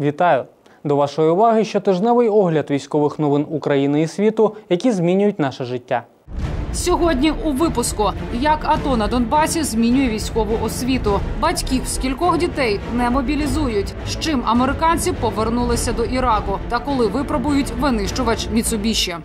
Вітаю! До вашої уваги щотижневий огляд військових новин України і світу, які змінюють наше життя. Сьогодні у випуску як АТО на Донбасі змінює військову освіту. Батьків з кількох дітей не мобілізують. З чим американці повернулися до Іраку та коли випробують винищувач Міцубіші.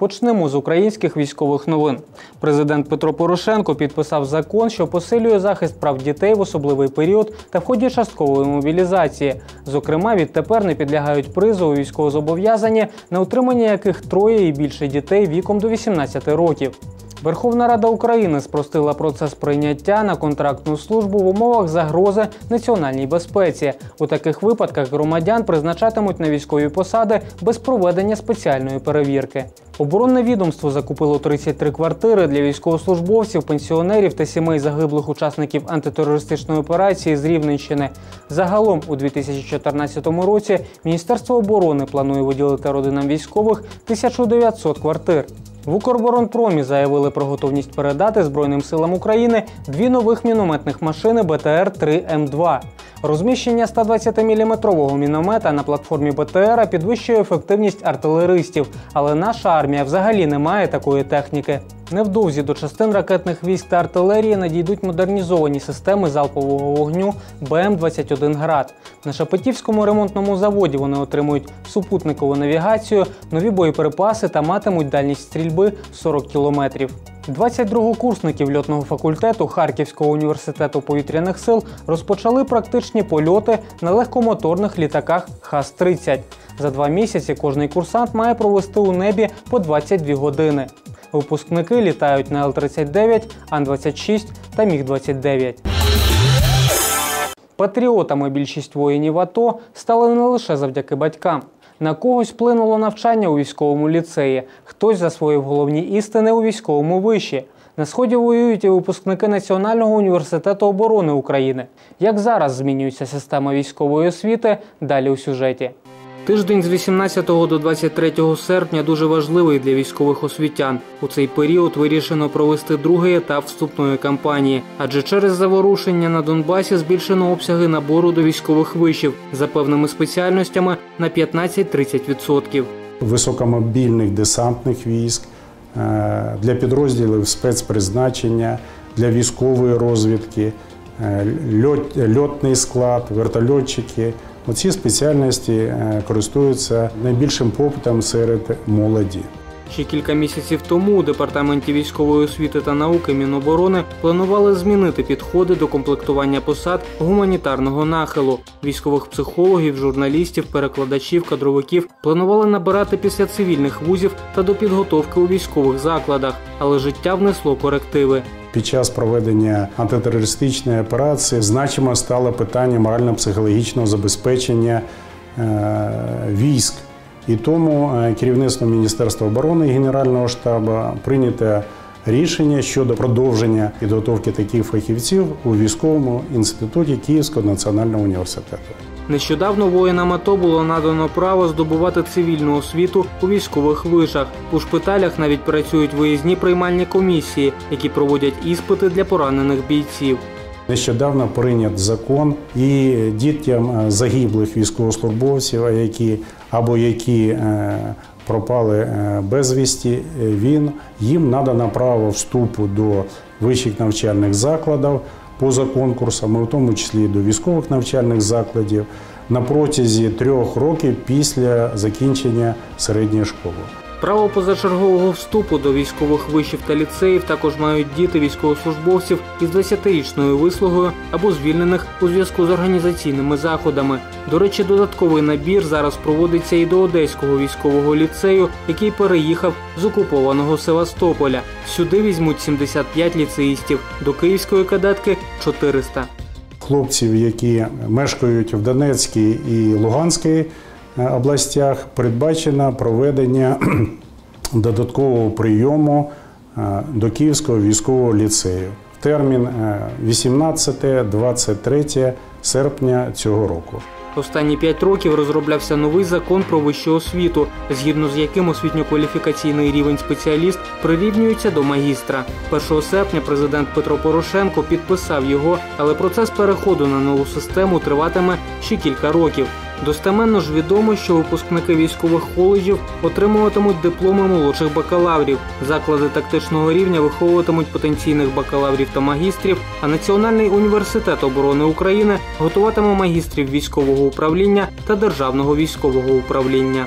Почнемо з українських військових новин. Президент Петро Порошенко підписав закон, що посилює захист прав дітей в особливий період та в ході часткової мобілізації. Зокрема, відтепер не підлягають призову військовозобов'язані, на утримання яких троє і більше дітей віком до 18 років. Верховна Рада України спростила процес прийняття на контрактну службу в умовах загрози національній безпеці. У таких випадках громадян призначатимуть на військові посади без проведення спеціальної перевірки. Оборонне відомство закупило 33 квартири для військовослужбовців, пенсіонерів та сімей загиблих учасників антитерористичної операції з Рівненщини. Загалом у 2014 році Міністерство оборони планує виділити родинам військових 1900 квартир. В Укроборонпромі заявили про готовність передати Збройним силам України дві нових мінометних машини БТР-3М2. Розміщення 120-мм міномета на платформі БТР підвищує ефективність артилеристів, але наша армія взагалі не має такої техніки. Невдовзі до частин ракетних військ та артилерії надійдуть модернізовані системи залпового вогню БМ-21 град. На Шепетівському ремонтному заводі вони отримують супутникову навігацію, нові боєприпаси та матимуть дальність стрільби 40 кілометрів. 22 курсників льотного факультету Харківського університету повітряних сил розпочали практичні польоти на легкомоторних літаках ХАС-30. За два місяці кожний курсант має провести у небі по 22 години. Випускники літають на Л-39, Ан-26 та Міг-29. Патріотами більшість воїнів АТО стали не лише завдяки батькам. На когось вплинуло навчання у військовому ліцеї, хтось засвоїв головні істини у військовому виші. На сході воюють і випускники Національного університету оборони України. Як зараз змінюється система військової освіти? Далі у сюжеті. Тиждень з 18 до 23 серпня дуже важливий для військових освітян. У цей період вирішено провести другий етап вступної кампанії, адже через заворушення на Донбасі збільшено обсяги набору до військових вишів за певними спеціальностями на 15-30%. Високомобільних десантних військ е, для підрозділів спецпризначення, для військової розвідки, льот, льотний склад, вертольотчики. Оці спеціальності е, користуються найбільшим попитом серед молоді. Ще кілька місяців тому у департаменті військової освіти та науки Міноборони планували змінити підходи до комплектування посад гуманітарного нахилу. Військових психологів, журналістів, перекладачів, кадровиків планували набирати після цивільних вузів та до підготовки у військових закладах, але життя внесло корективи. Під час проведення антитерористичної операції значимо стало питання морально-психологічного забезпечення е, військ. І тому е, керівництвом Міністерства оборони і Генерального штабу прийнято рішення щодо продовження підготовки таких фахівців у військовому інституті Київського національного університету. Нещодавно воїнам АТО було надано право здобувати цивільну освіту у військових вишах. У шпиталях навіть працюють виїзні приймальні комісії, які проводять іспити для поранених бійців. Нещодавно прийнят закон і дітям загиблих військовослужбовців, які або які е, пропали е, безвісті, він їм надано право вступу до вищих навчальних закладів поза конкурсами, у тому числі до військових навчальних закладів, на протязі трьох років після закінчення середньої школи. Право позачергового вступу до військових вишів та ліцеїв також мають діти військовослужбовців із 20-річною вислугою або звільнених у зв'язку з організаційними заходами. До речі, додатковий набір зараз проводиться і до Одеського військового ліцею, який переїхав з окупованого Севастополя. Сюди візьмуть 75 ліцеїстів, до київської кадетки 400. Хлопців, які мешкають в Донецькій і Луганській областях передбачено проведення додаткового прийому е, до Київського військового ліцею. термін е, 18-23 серпня цього року. Останні п'ять років розроблявся новий закон про вищу освіту, згідно з яким освітньо-кваліфікаційний рівень спеціаліст прирівнюється до магістра. 1 серпня президент Петро Порошенко підписав його, але процес переходу на нову систему триватиме ще кілька років. Достеменно ж відомо, що випускники військових коледжів отримуватимуть дипломи молодших бакалаврів. Заклади тактичного рівня виховуватимуть потенційних бакалаврів та магістрів. А Національний університет оборони України готуватиме магістрів військового управління та державного військового управління.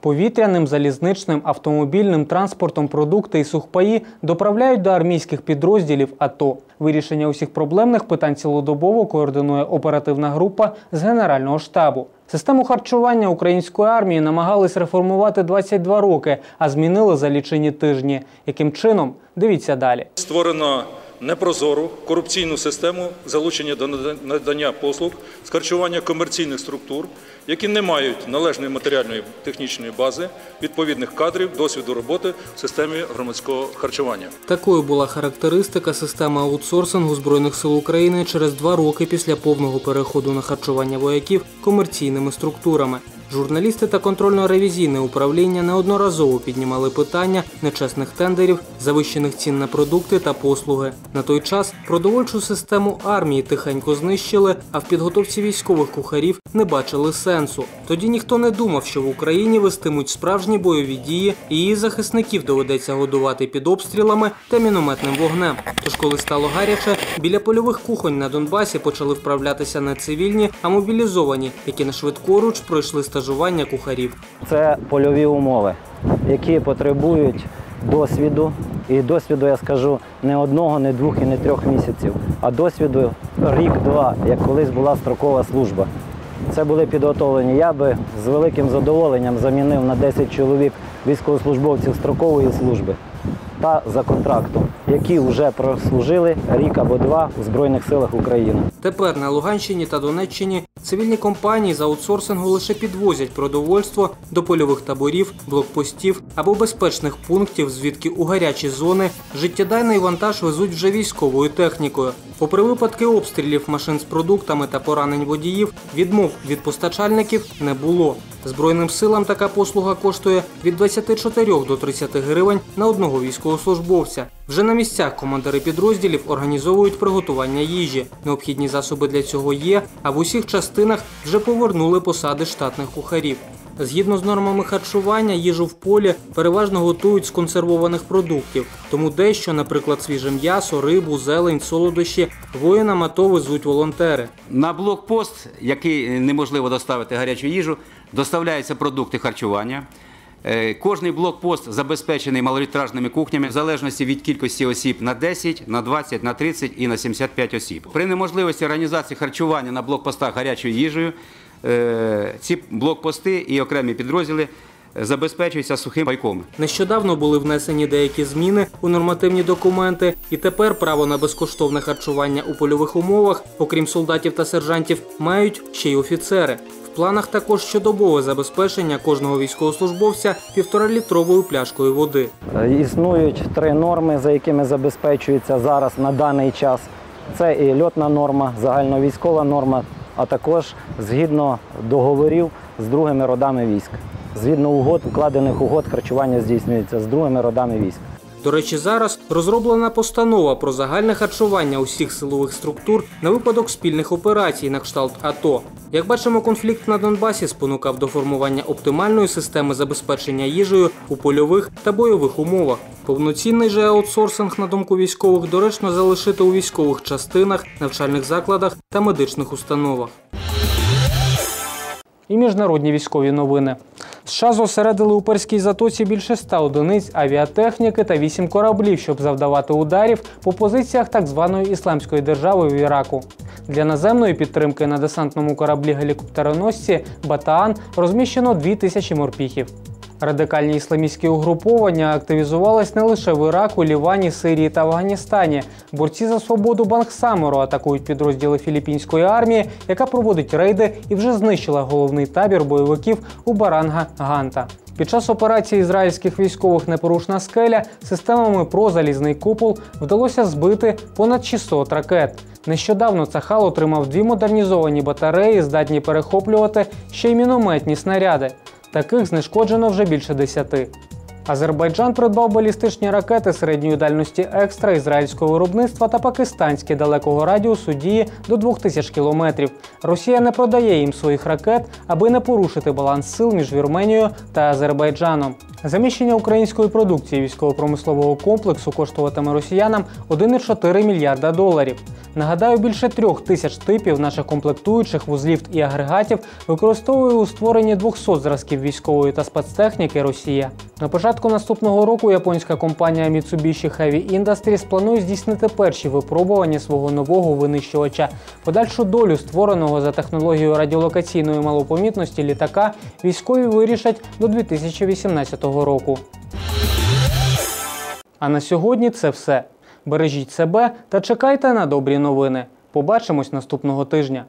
Повітряним, залізничним, автомобільним транспортом продукти і сухпаї доправляють до армійських підрозділів АТО. Вирішення усіх проблемних питань цілодобово координує оперативна група з Генерального штабу. Систему харчування української армії намагались реформувати 22 роки, а змінили за лічені тижні. Яким чином? Дивіться далі. Створено непрозору корупційну систему залучення до надання послуг з харчування комерційних структур, які не мають належної матеріальної технічної бази, відповідних кадрів, досвіду роботи в системі громадського харчування. Такою була характеристика системи аутсорсингу збройних сил України через два роки після повного переходу на харчування вояків комерційними структурами. Журналісти та контрольно-ревізійне управління неодноразово піднімали питання нечесних тендерів, завищених цін на продукти та послуги. На той час продовольчу систему армії тихенько знищили, а в підготовці військових кухарів не бачили сенсу. Тоді ніхто не думав, що в Україні вестимуть справжні бойові дії, і її захисників доведеться годувати під обстрілами та мінометним вогнем. Тож, коли стало гаряче, біля польових кухонь на Донбасі почали вправлятися не цивільні, а мобілізовані, які на швидкоруч пройшли стажування кухарів. Це польові умови, які потребують досвіду. І досвіду я скажу не одного, не двох і не трьох місяців, а досвіду рік-два, як колись була строкова служба. Це були підготовлені. Я би з великим задоволенням замінив на 10 чоловік військовослужбовців строкової служби та за контрактом, які вже прослужили рік або два у Збройних силах України. Тепер на Луганщині та Донеччині цивільні компанії з аутсорсингу лише підвозять продовольство до польових таборів, блокпостів або безпечних пунктів, звідки у гарячі зони життєдайний вантаж везуть вже військовою технікою. Попри випадки обстрілів машин з продуктами та поранень водіїв, відмов від постачальників не було. Збройним силам така послуга коштує від 24 до 30 гривень на одного військовослужбовця. Вже на місцях командири підрозділів організовують приготування їжі. Необхідні засоби для цього є, а в усіх частинах вже повернули посади штатних кухарів. Згідно з нормами харчування, їжу в полі переважно готують з консервованих продуктів, тому дещо, наприклад, свіже м'ясо, рибу, зелень, солодощі, воїнам АТО везуть волонтери. На блокпост, який неможливо доставити гарячу їжу, доставляються продукти харчування. Е, Кожний блокпост забезпечений малолітражними кухнями в залежності від кількості осіб на 10, на 20, на 30 і на 75 осіб. При неможливості організації харчування на блокпостах гарячою їжею ці блокпости і окремі підрозділи забезпечуються сухим пайком. Нещодавно були внесені деякі зміни у нормативні документи, і тепер право на безкоштовне харчування у польових умовах, окрім солдатів та сержантів, мають ще й офіцери. В планах також щодобове забезпечення кожного військовослужбовця півторалітровою пляшкою води. Е, Існують три норми, за якими забезпечується зараз на даний час. Це і льотна норма, загальновійськова норма, а також згідно договорів з другими родами військ. Згідно угод, укладених угод, харчування здійснюється з другими родами військ. До речі, зараз розроблена постанова про загальне харчування усіх силових структур на випадок спільних операцій на кшталт АТО. Як бачимо, конфлікт на Донбасі спонукав до формування оптимальної системи забезпечення їжею у польових та бойових умовах. Повноцінний же аутсорсинг, на думку військових, доречно залишити у військових частинах, навчальних закладах та медичних установах. І міжнародні військові новини. США зосередили у Перській затоці більше ста одиниць авіатехніки та вісім кораблів, щоб завдавати ударів по позиціях так званої ісламської держави в Іраку. Для наземної підтримки на десантному кораблі гелікоптероносці Батаан розміщено дві тисячі морпіхів. Радикальні ісламістські угруповання активізувались не лише в Іраку, Лівані, Сирії та Афганістані. Борці за свободу Бангсамеру атакують підрозділи філіппінської армії, яка проводить рейди і вже знищила головний табір бойовиків у Баранга Ганта. Під час операції ізраїльських військових Непорушна скеля системами ПРО залізний купол вдалося збити понад 600 ракет. Нещодавно Цахал отримав дві модернізовані батареї, здатні перехоплювати ще й мінометні снаряди. Таких знешкоджено вже більше десяти. Азербайджан придбав балістичні ракети середньої дальності екстра ізраїльського виробництва та пакистанські далекого радіусу дії до 2000 кілометрів. Росія не продає їм своїх ракет, аби не порушити баланс сил між Вірменією та Азербайджаном. Заміщення української продукції військово-промислового комплексу коштуватиме росіянам 1,4 мільярда доларів. Нагадаю, більше трьох тисяч типів наших комплектуючих вузлів і агрегатів використовує у створенні 200 зразків військової та спецтехніки Росія. На початку наступного року японська компанія Mitsubishi Heavy Industries планує здійснити перші випробування свого нового винищувача. Подальшу долю створеного за технологією радіолокаційної малопомітності літака військові вирішать до 2018 року. А на сьогодні це все. Бережіть себе та чекайте на добрі новини. Побачимось наступного тижня.